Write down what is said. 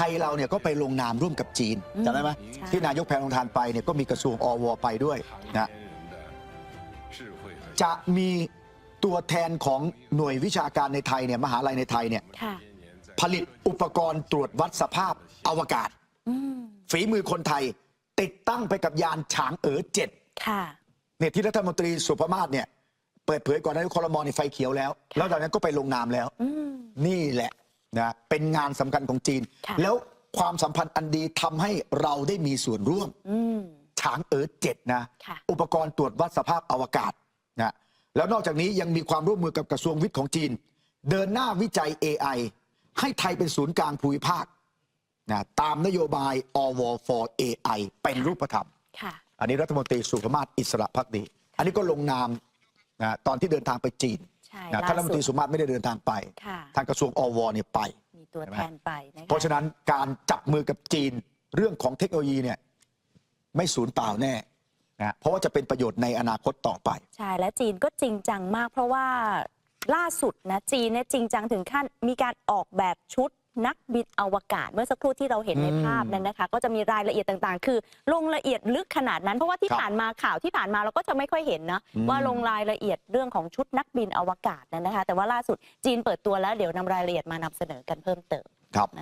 ไทยเราเนี่ยก็ไปลงนามร่วมกับจีนอืมจำได้ไหมใช่ ที่นายกแพรลงทานไปเนี่ยก็มีกระทรวงอวไปด้วยนะ จะมีตัวแทนของหน่วยวิชาการในไทยเนี่ยมหาลัยในไทยเนี่ยค่ะ ผลิตอุปกรณ์ตรวจวัดสภาพอวกาศ อืม ฝีมือคนไทย ติดตั้งไปกับยานฉางเอ๋อเจ็ดค่ะ เนี่ยที่รัฐมนตรีสุภมาศเนี่ยเปิดเผยก่อนหน้านี้คอรมอในไฟเขียวแล้ว แล้วจากนั้นก็ไปลงนามแล้ว อืม นี่แหละ นะเป็นงานสำคัญของจีนค่ะแล้วความสัมพันธ์อันดีทำให้เราได้มีส่วนร่วมอืมฉางเอ๋อเจ็ดนะค่ะอุปกรณ์ตรวจวัดสภาพอวกาศนะแล้วนอกจากนี้ยังมีความร่วมมือกับกระทรวงวิทย์ของจีน เดินหน้าวิจัย AI ให้ไทยเป็นศูนย์กลางภูมิภาคนะตามนโยบายอว for AI เป็นรูปธรรมค่ะอันนี้รัฐมนตรีสุภมาศอิสระพักดี อันนี้ก็ลงนามนะตอนที่เดินทางไปจีนใช่ นะล่าท่านรัฐมนตรีสุดสุภมาศไม่ได้เดินทางไป ค่ะทางกระทรวงอวเนี่ยไป มีตัวแทนไปนะคะเพราะฉะนั้นการจับมือกับจีนเรื่องของเทคโนโลยีเนี่ยไม่สูญเปล่าแน่นะเพราะว่าจะเป็นประโยชน์ในอนาคตต่อไป ใช่และจีนก็จริงจังมาก เพราะว่าล่าสุดนะจีนเนี่ยจริงจังถึงขั้นมีการออกแบบชุด นักบินอวกาศ เมื่อสักครู่ที่เราเห็นในอืมภาพนั้นนะคะ ก็จะมีรายละเอียดต่างๆ คือลงละเอียดลึกขนาดนั้น เพราะว่าที่ครับผ่านมาข่าวที่ผ่านมาเราก็จะไม่ค่อยเห็นนะอืมว่าลงรายละเอียดเรื่องของชุดนักบินอวกาศนั้นนะคะ แต่ว่าล่าสุดจีนเปิดตัวแล้วเดี๋ยวนำรายละเอียดมานำเสนอกันเพิ่มเติมครับ